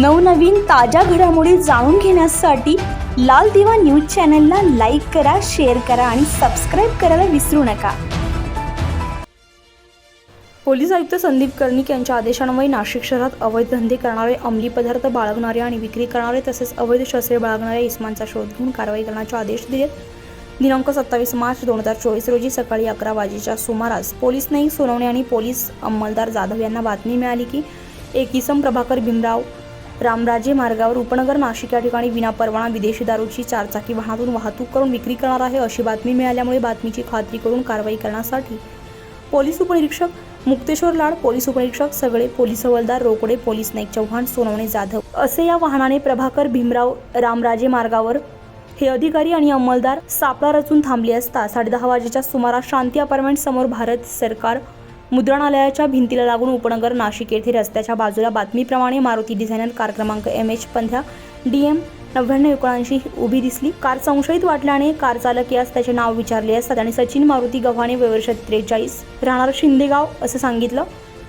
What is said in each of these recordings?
नवनवीन ताज्या घडामोडी जाणून घेण्यासाठी लाल दिवा न्यूज चॅनलला लाईक करा शेअर करा आणि सबस्क्राईब करायला विसरू नका. पोलीस आयुक्त संदीप कर्णिक यांच्या आदेशान्वये नाशिक शहरात अवैध धंदे करणारे अंमली पदार्थ बाळगणारे आणि विक्री करणारे तसेच अवैध शस्त्रे बाळगणाऱ्या इस्मांचा शोध घेऊन कारवाई करण्याचे आदेश दिलेत. दिनांक सत्तावीस मार्च दोन हजार चोवीस रोजी सकाळी अकरा वाजेच्या सुमारास पोलीस नाईक सोनवणे आणि पोलीस अंमलदार जाधव यांना बातमी मिळाली की एक इसम प्रभाकर भीमराव रामराजे मार्गावर उपनगर नाशिक या ठिकाणी विनापरवाना विदेशी दारूची चारचाकी वाहनातून वाहतूक करून विक्री करणार आहे अशी बातमी मिळाल्यामुळे बातमीची खात्री करून कारवाई करण्यासाठी पोलीस उपनिरीक्षक मुक्तेश्वर लाड पोलीस उपनिरीक्षक सगळे पोलीस हवालदार रोकडे पोलीस नाईक चव्हाण सोनवणे जाधव असे या वाहनाने प्रभाकर भीमराव रामराजे मार्गावर हे अधिकारी आणि अंमलदार सापळा रचून थांबले असता साडेदहा वाजेच्या सुमारास शांती अपार्टमेंट समोर भारत सरकार मुद्रणालयाच्या भिंतीला लागून उपनगर नाशिक येथे रस्त्याच्या बाजूला बातमीप्रमाणे मारुती डिझायनर कार क्रमांक एम एच पंधरा डी एम नव्याण्णव एकोणऐंशी उभी दिसली. कार संशयित वाटल्याने कार चालक यास त्याचे नाव विचारले असतात आणि सचिन मारुती गव्हाणे वयवर्ष त्रेचाळीस राहणार शिंदेगाव असं सांगितलं.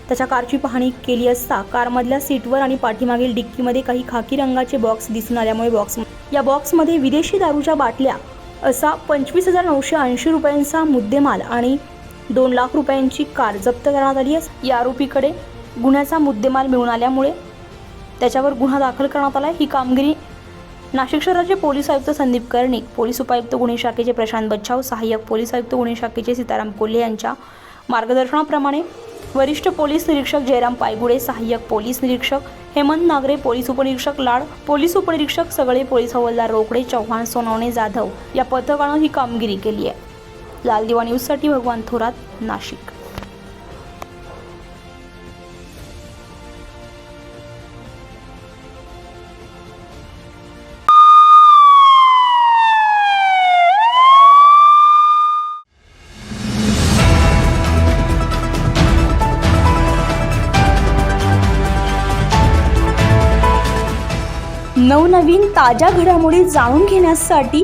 त्याच्या कारची पाहणी केली असता कारमधल्या सीटवर आणि पाठीमागील डिक्कीमध्ये काही खाकी रंगाचे बॉक्स दिसून आल्यामुळे बॉक्स या बॉक्समध्ये विदेशी दारूच्या बाटल्या असा पंचवीस हजार नऊशे ऐंशी रुपयांचा मुद्देमाल आणि दोन लाख रुपयांची कार जप्त करण्यात आली आहे. या आरोपीकडे गुन्ह्याचा मुद्देमाल मिळून आल्यामुळे त्याच्यावर गुन्हा दाखल करण्यात आला ही कामगिरी नाशिक शहराचे पोलीस आयुक्त संदीप कर्णिक पोलीस उपायुक्त गुन्हे शाखेचे प्रशांत बच्छाव सहाय्यक पोलीस आयुक्त गुन्हे शाखेचे सीताराम कोल्हे यांच्या मार्गदर्शनाप्रमाणे वरिष्ठ पोलीस निरीक्षक जयराम पायगुडे सहाय्यक पोलीस निरीक्षक हेमंत नागरे पोलीस उपनिरीक्षक लाड पोलीस उपनिरीक्षक सगळे पोलीस हवालदार रोकडे चव्हाण सोनवणे जाधव या पथकानं ही कामगिरी केली आहे. लाल दिवा न्यूजसाठी भगवान थोरात नाशिक. नवनवीन ताज्या घडामोडी जाणून घेण्यासाठी